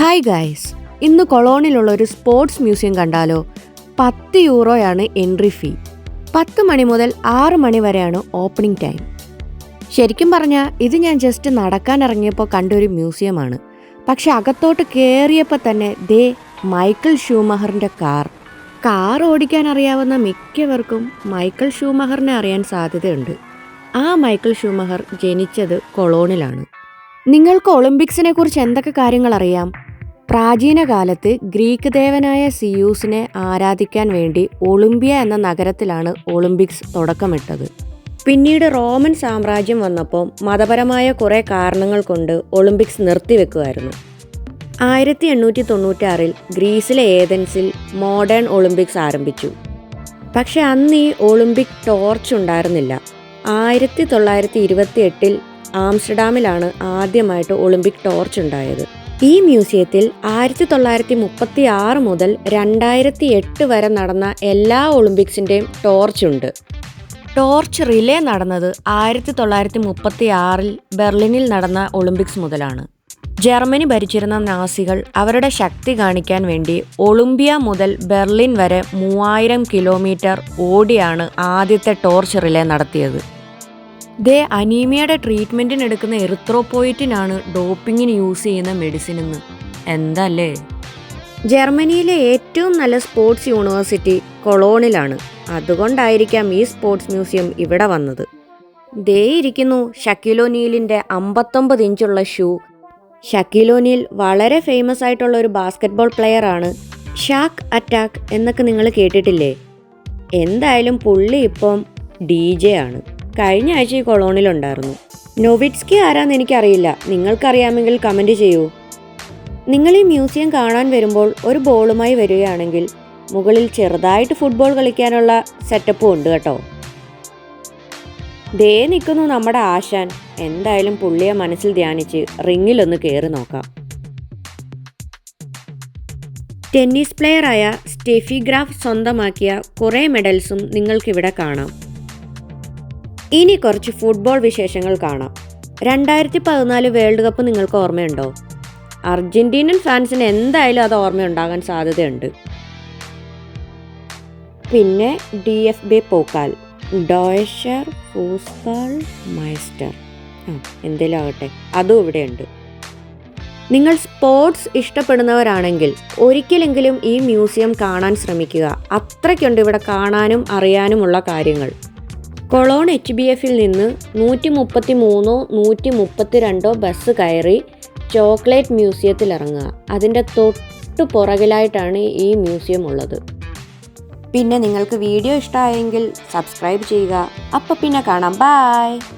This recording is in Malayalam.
ഹായ് ഗായ്സ് ഇന്ന് കൊളോണിലുള്ള ഒരു സ്പോർട്സ് മ്യൂസിയം കണ്ടാലോ? പത്ത് യൂറോയാണ് എൻട്രി ഫീ പത്ത് മണി മുതൽ ആറ് മണി വരെയാണ് ഓപ്പണിംഗ് ടൈം ശരിക്കും പറഞ്ഞാൽ ഇത് ഞാൻ ജസ്റ്റ് നടക്കാൻ ഇറങ്ങിയപ്പോൾ കണ്ടൊരു മ്യൂസിയമാണ് പക്ഷെ അകത്തോട്ട് കയറിയപ്പോൾ തന്നെ ദേ മൈക്കിൾ ഷൂമഹറിന്റെ കാർ. കാർ ഓടിക്കാൻ അറിയാവുന്ന മിക്കവർക്കും മൈക്കിൾ ഷൂമഹറിനെ അറിയാൻ സാധ്യതയുണ്ട്. ആ മൈക്കിൾ ഷൂമഹർ ജനിച്ചത് കൊളോണിലാണ്. നിങ്ങൾക്ക് ഒളിമ്പിക്സിനെ കുറിച്ച് എന്തൊക്കെ കാര്യങ്ങൾ അറിയാം? പ്രാചീന കാലത്ത് ഗ്രീക്ക് ദേവനായ സിയൂസിനെ ആരാധിക്കാൻ വേണ്ടി ഒളിമ്പിയ എന്ന നഗരത്തിലാണ് ഒളിമ്പിക്സ് തുടക്കമിട്ടത്. പിന്നീട് റോമൻ സാമ്രാജ്യം വന്നപ്പോൾ മതപരമായ കുറേ കാരണങ്ങൾ കൊണ്ട് ഒളിമ്പിക്സ് നിർത്തിവെക്കുമായിരുന്നു. ആയിരത്തി എണ്ണൂറ്റി തൊണ്ണൂറ്റാറിൽ ഗ്രീസിലെ ഏതൻസിൽ മോഡേൺ ഒളിമ്പിക്സ് ആരംഭിച്ചു. പക്ഷേ അന്ന് ഈ ഒളിമ്പിക് ടോർച്ച് ഉണ്ടായിരുന്നില്ല. ആയിരത്തി തൊള്ളായിരത്തി ഇരുപത്തി എട്ടിൽ ആംസ്റ്റർഡാമിലാണ് ആദ്യമായിട്ട് ഒളിമ്പിക് ടോർച്ച് ഉണ്ടായത്. ഈ മ്യൂസിയത്തിൽ ആയിരത്തി തൊള്ളായിരത്തി മുപ്പത്തി ആറ് മുതൽ രണ്ടായിരത്തി എട്ട് വരെ നടന്ന എല്ലാ ഒളിമ്പിക്സിന്റെയും ടോർച്ച് ഉണ്ട്. ടോർച്ച് റിലേ നടന്നത് ആയിരത്തി തൊള്ളായിരത്തി മുപ്പത്തി ആറിൽ ബെർലിനിൽ നടന്ന ഒളിമ്പിക്സ് മുതലാണ്. ജർമ്മനി ഭരിച്ചിരുന്ന നാസികൾ അവരുടെ ശക്തി കാണിക്കാൻ വേണ്ടി ഒളിമ്പിയ മുതൽ ബെർലിൻ വരെ മൂവായിരം കിലോമീറ്റർ ഓടിയാണ് ആദ്യത്തെ ടോർച്ച് റിലേ നടത്തിയത്. ദേ അനീമിയയുടെ ട്രീറ്റ്മെന്റിന് എടുക്കുന്ന എറിത്രോപോയിറ്റിനാണ് ഡോപ്പിങ്ങിന് യൂസ് ചെയ്യുന്ന മെഡിസിൻ എന്ന്. എന്തല്ലേ? ജർമ്മനിയിലെ ഏറ്റവും നല്ല സ്പോർട്സ് യൂണിവേഴ്സിറ്റി കൊളോണിലാണ്. അതുകൊണ്ടായിരിക്കാം ഈ സ്പോർട്സ് മ്യൂസിയം ഇവിടെ വന്നത്. ദേ ഇരിക്കുന്നു ഷക്കിലോനീലിന്റെ അമ്പത്തൊമ്പത് ഇഞ്ചുള്ള ഷൂ ഷക്കിലോനീൽ വളരെ ഫേമസ് ആയിട്ടുള്ള ഒരു ബാസ്കറ്റ്ബോൾ പ്ലെയർ ആണ്. ഷാക്ക് അറ്റാക്ക് എന്നൊക്കെ നിങ്ങൾ കേട്ടിട്ടില്ലേ? എന്തായാലും പുള്ളി ഇപ്പം ഡി ജെ ആണ്. കഴിഞ്ഞ ആഴ്ച ഈ കൊളോണിലുണ്ടായിരുന്നു. നോവിറ്റ്സ്കി ആരാന്ന് എനിക്കറിയില്ല. നിങ്ങൾക്കറിയാമെങ്കിൽ കമന്റ് ചെയ്യൂ. നിങ്ങൾ ഈ മ്യൂസിയം കാണാൻ വരുമ്പോൾ ഒരു ബോളുമായി വരികയാണെങ്കിൽ മുകളിൽ ചെറുതായിട്ട് ഫുട്ബോൾ കളിക്കാനുള്ള സെറ്റപ്പും ഉണ്ട് കേട്ടോ. ദേ നിൽക്കുന്നു നമ്മുടെ ആശാൻ. എന്തായാലും പുള്ളിയെ മനസ്സിൽ ധ്യാനിച്ച് റിങ്ങിലൊന്ന് കയറി നോക്കാം. ടെന്നീസ് പ്ലെയറായ സ്റ്റെഫി ഗ്രാഫ് സ്വന്തമാക്കിയ കുറേ മെഡൽസും നിങ്ങൾക്കിവിടെ കാണാം. ഇനി കുറച്ച് ഫുട്ബോൾ വിശേഷങ്ങൾ കാണാം. രണ്ടായിരത്തി പതിനാല് വേൾഡ് കപ്പ് നിങ്ങൾക്ക് ഓർമ്മയുണ്ടോ? അർജന്റീനൻ ഫാൻസിന് എന്തായാലും അത് ഓർമ്മയുണ്ടാകാൻ സാധ്യതയുണ്ട്. പിന്നെ ഡി എഫ് ബി പോക്കാൽ. ഡോയഷർ ഫൂസ്ബാൾ മൈസ്റ്റർ. ആ എന്തേലും ആകട്ടെ. അതും ഇവിടെയുണ്ട്. നിങ്ങൾ സ്പോർട്സ് ഇഷ്ടപ്പെടുന്നവരാണെങ്കിൽ ഒരിക്കലെങ്കിലും ഈ മ്യൂസിയം കാണാൻ ശ്രമിക്കുക. അത്രയ്ക്കുണ്ട് ഇവിടെ കാണാനും അറിയാനുമുള്ള കാര്യങ്ങൾ. കൊളോൺ എച്ച് ബി എഫിൽ നിന്ന് നൂറ്റി മുപ്പത്തി മൂന്നോ നൂറ്റി മുപ്പത്തി രണ്ടോ ബസ് കയറി ചോക്ലേറ്റ് മ്യൂസിയത്തിൽ ഇറങ്ങുക. അതിന്റെ തൊട്ടു പുറകിലായിട്ടാണ് ഈ മ്യൂസിയം ഉള്ളത്. പിന്നെ നിങ്ങൾക്ക് വീഡിയോ ഇഷ്ടമായെങ്കിൽ സബ്സ്ക്രൈബ് ചെയ്യുക. അപ്പം പിന്നെ കാണാം. ബായ്!